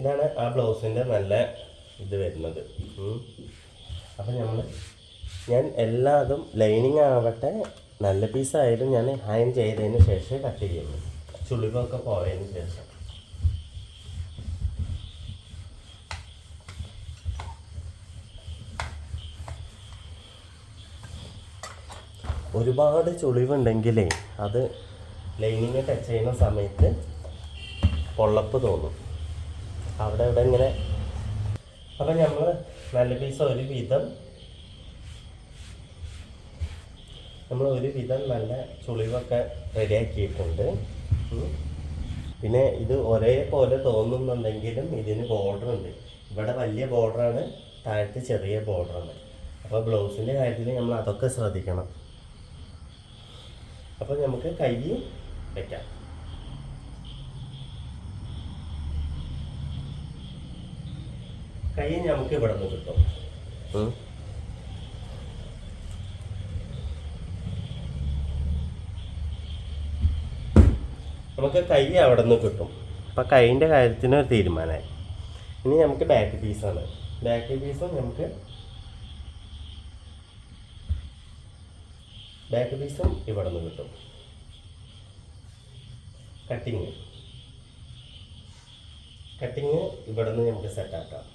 ഇതാണ് ആ ബ്ലൗസിന്റെ നല്ല ഇത് വരുന്നത്. അപ്പം നമ്മൾ ഞാൻ എല്ലാതും ലൈനിങ് ആവട്ടെ നല്ല പീസായാലും ഞാൻ ഹാൻ ചെയ്തതിന് ശേഷം കട്ട് ചെയ്യുള്ളൂ ചുളിവൊക്കെ പോയതിന് ശേഷം. ഒരുപാട് ചുളിവുണ്ടെങ്കിലേ അത് ലൈനിങ് ടച്ച് ചെയ്യുന്ന സമയത്ത് പൊള്ളപ്പ് തോന്നും. അവിടെ ഇവിടെ ഇങ്ങനെ. അപ്പം നമ്മൾ നല്ല പീസ് ഒരു വിധം നമ്മൾ ഒരു വിധം നല്ല ചുളിവൊക്കെ റെഡിയാക്കിയിട്ടുണ്ട്. പിന്നെ ഇത് ഒരേപോലെ തോന്നുന്നുണ്ടെങ്കിലും ഇതിന് ബോർഡർ ഉണ്ട്. ഇവിടെ വലിയ ബോർഡറാണ് താഴത്ത് ചെറിയ ബോർഡറാണ് അപ്പോൾ ബ്ലൗസിന്റെ കാര്യത്തിൽ നമ്മൾ അതൊക്കെ ശ്രദ്ധിക്കണം. അപ്പോൾ നമുക്ക് കൈ വെക്കാം. കൈ നമുക്ക് ഇവിടെ നിന്ന് കിട്ടും. നമുക്ക് കൈ അവിടെ നിന്ന് കിട്ടും. അപ്പം കൈയിന്റെ കാര്യത്തിന് ഒരു തീരുമാനമായി. ഇനി നമുക്ക് ബാക്ക് പീസാണ് ബാക്ക് പീസും നമുക്ക് ബാക്ക് പീസും ഇവിടെ നിന്ന് കിട്ടും. കട്ടിങ് കട്ടിങ് ഇവിടെ നിന്ന് നമുക്ക് സെറ്റാക്കാം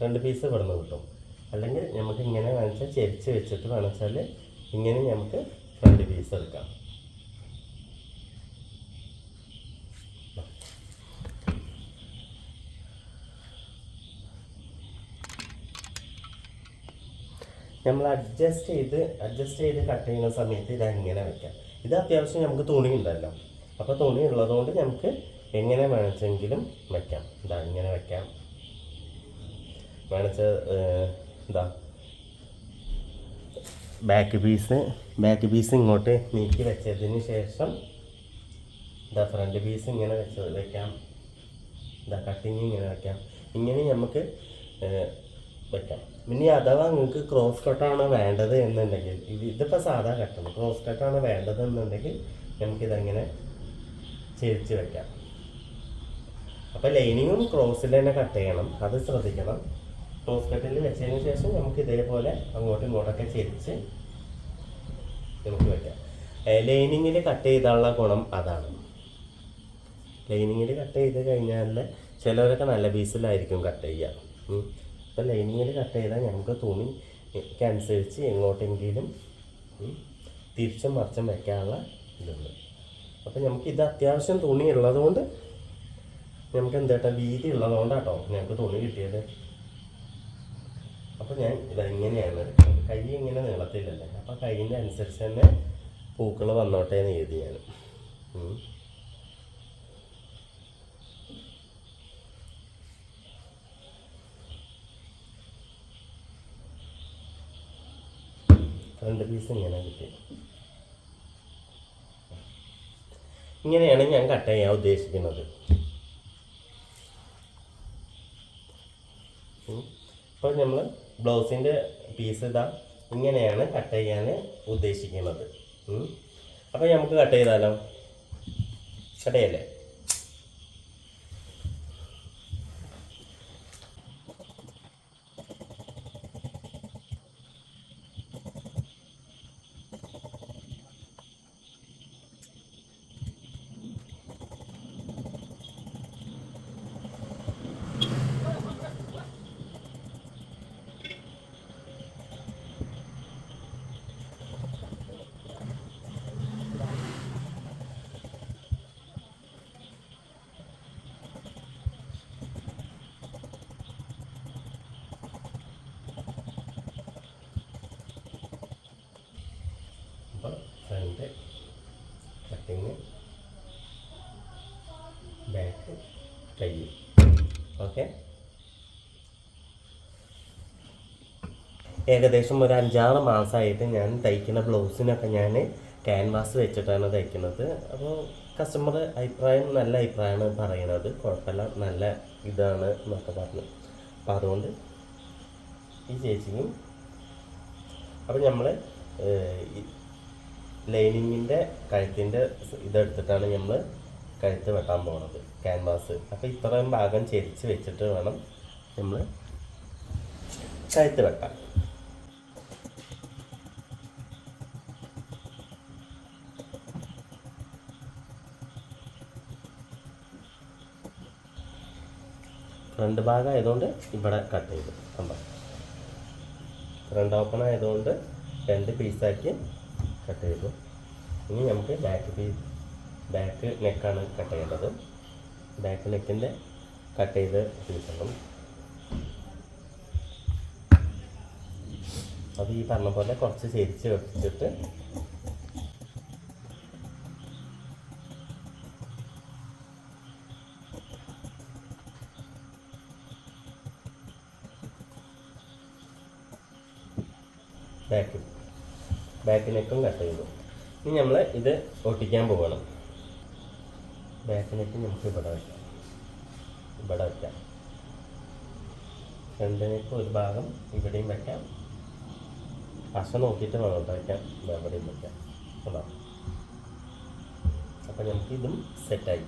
രണ്ട് പീസ് ഇവിടെ നിന്ന് കിട്ടും. അല്ലെങ്കിൽ നമുക്ക് ഇങ്ങനെ വേണിച്ചാൽ ചെരിച്ച് വെച്ചിട്ട് വേണമെച്ചാൽ ഇങ്ങനെ നമുക്ക് രണ്ട് പീസ് എടുക്കാം. നമ്മൾ അഡ്ജസ്റ്റ് ചെയ്ത് അഡ്ജസ്റ്റ് ചെയ്ത് കട്ട് ചെയ്യുന്ന സമയത്ത് ഇത് എങ്ങനെ വെക്കാം. ഇത് അത്യാവശ്യം നമുക്ക് തുണി ഉണ്ടല്ലോ. അപ്പോൾ തുണി ഉള്ളതുകൊണ്ട് നമുക്ക് എങ്ങനെ വേണമെങ്കിലും വെക്കാം. ഇതാ ഇങ്ങനെ വെക്കാം. വേണിച്ച എന്താ? ബാക്ക് പീസ് ബാക്ക് പീസ് ഇങ്ങോട്ട് നീക്കി വെച്ചതിന് ശേഷം ഇതാ ഫ്രണ്ട് പീസ് ഇങ്ങനെ വെച്ച് വെക്കാം. ഇതാ കട്ടിങ് ഇങ്ങനെ വെക്കാം. ഇങ്ങനെ നമുക്ക് വെക്കാം. പിന്നെ അഥവാ നിങ്ങൾക്ക് ക്രോസ് കട്ടാണ് വേണ്ടത് എന്നുണ്ടെങ്കിൽ ഇത് ഇതിപ്പോൾ സാധാ കട്ടാണ് ക്രോസ് കട്ടാണ് വേണ്ടത് എന്നുണ്ടെങ്കിൽ നമുക്കിതങ്ങനെ ചേരിച്ച് വെക്കാം. അപ്പോൾ ലൈനിങ്ങും ക്രോസിൽ തന്നെ കട്ട് ചെയ്യണം. അത് ശ്രദ്ധിക്കണം. ക്രോസ് കട്ടിൽ വെച്ചതിന് ശേഷം നമുക്ക് ഇതേപോലെ അങ്ങോട്ടും ഇങ്ങോട്ടൊക്കെ ചെരിച്ച് നമുക്ക് വെക്കാം. ലൈനിങ്ങിൽ കട്ട് ചെയ്താനുള്ള ഗുണം അതാണ്. ലൈനിങ്ങിൽ കട്ട് ചെയ്ത് കഴിഞ്ഞാൽ ചിലവരൊക്കെ നല്ല പീസിലായിരിക്കും കട്ട് ചെയ്യുക. ഇപ്പം ലൈനിങ്ങിൽ കട്ട് ചെയ്താൽ നമുക്ക് തുണിക്ക് അനുസരിച്ച് എങ്ങോട്ടെങ്കിലും തിരിച്ചും മറിച്ചും വയ്ക്കാനുള്ള ഇതുണ്ട്. അപ്പം നമുക്ക് ഇത് അത്യാവശ്യം തുണി ഉള്ളതുകൊണ്ട് നമുക്ക് എന്താ വീതി ഉള്ളതുകൊണ്ടാട്ടോ ഞങ്ങൾക്ക് തുണി കിട്ടിയത്. അപ്പോൾ ഞാൻ ഇതെങ്ങനെയാണ്? കൈ ഇങ്ങനെ നീളത്തിലല്ലേ? അപ്പോൾ കൈയിന്റെ അനുസരിച്ച് തന്നെ പൂക്കൾ വന്നോട്ടെ എന്ന് എഴുതി ഞാൻ. രണ്ട് പീസ് ഇങ്ങനെ കിട്ടി. ഇങ്ങനെയാണ് ഞാൻ കട്ട് ചെയ്യാൻ ഉദ്ദേശിക്കുന്നത്. അപ്പോൾ നമ്മൾ ബ്ലൗസിന്റെ പീസ് ഇതാ ഇങ്ങനെയാണ് കട്ട് ചെയ്യാൻ ഉദ്ദേശിക്കുന്നത്. അപ്പോൾ നമുക്ക് കട്ട് ചെയ്താലോ? കട്ട് ചെയ്യല്ലേ അപ്പോൾ ഫ്രണ്ട് കട്ടിങ് ബാക്ക് കൈ ഓക്കെ? ഏകദേശം ഒരു അഞ്ചാറ് മാസമായിട്ട് ഞാൻ തയ്ക്കുന്ന ബ്ലൗസിനൊക്കെ ഞാൻ ക്യാൻവാസ് വെച്ചിട്ടാണ് തയ്ക്കുന്നത്. അപ്പോൾ കസ്റ്റമർ അഭിപ്രായം നല്ല അഭിപ്രായമാണ് പറയണത് കുഴപ്പമില്ല നല്ല ഇതാണ് എന്നൊക്കെ പറഞ്ഞു. അപ്പോൾ അതുകൊണ്ട് ഈ ചേച്ചിയും അപ്പോൾ നമ്മൾ ലൈനിങ്ങിന്റെ കഴുത്തിന്റെ ഇതെടുത്തിട്ടാണ് നമ്മൾ കഴുത്ത് വെട്ടാൻ പോണത് ക്യാൻവാസ് അപ്പോൾ ഇത്രയും ഭാഗം ചെരിച്ച് വെച്ചിട്ട് വേണം നമ്മൾ കഴുത്ത് വെട്ടാൻ. ഫ്രണ്ട് ഭാഗം ആയതുകൊണ്ട് ഇവിടെ കട്ട് ചെയ്തു. കണ്ടോ? ഫ്രണ്ട് ഓപ്പൺ ആയതുകൊണ്ട് രണ്ട് പീസാക്കി കട്ട് ചെയ്തു. ഇനി നമുക്ക് ബാക്ക് പീസ് ബാക്ക് നെക്കാണ് കട്ട് ചെയ്യേണ്ടത്. ബാക്ക് നെക്കിന്റെ കട്ട് ചെയ്ത് പീസണം അത് ഈ പറഞ്ഞ പോലെ കുറച്ച് ചെരിച്ച് വെച്ചിട്ട് ബാക്ക് ബാക്ക് കട്ട് ചെയ്തു. ഇനി നമ്മൾ ഇത് ഒട്ടിക്കാൻ പോകണം ബാക്ക് നമുക്ക് ഇവിടെ വയ്ക്കാം ഇവിടെ വയ്ക്കാം ഫ്രണ്ട് ഒരു ഭാഗം ഇവിടെയും വയ്ക്കാം പശ നോക്കിയിട്ട് വേണം വയ്ക്കാം എവിടെയും വയ്ക്കാം അതാണ് അപ്പം നമുക്ക് ഇതും സെറ്റായി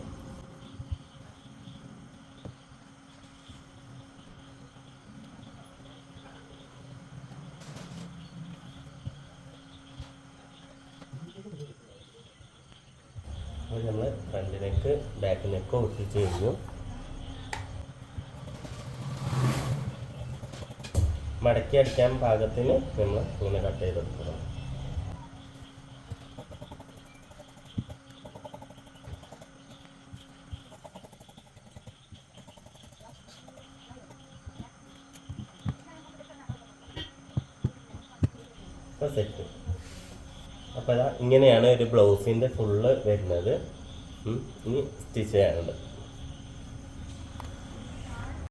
അപ്പോൾ നമ്മൾ ഫ്രണ്ട് നെക്ക് ബാക്ക് നെക്ക് ഒട്ടിച്ച് കഴിഞ്ഞു മടക്കി അടിക്കാൻ പാകത്തിന് നമ്മൾ ഇങ്ങനെ കട്ട് ചെയ്തെടുക്കണം സെറ്റ് അപ്പോൾ ഇങ്ങനെയാണ് ഒരു ബ്ലൗസിന്റെ ഫുള്ള് വരുന്നത്. ഇനി സ്റ്റിച്ച് ചെയ്യാനുണ്ട്.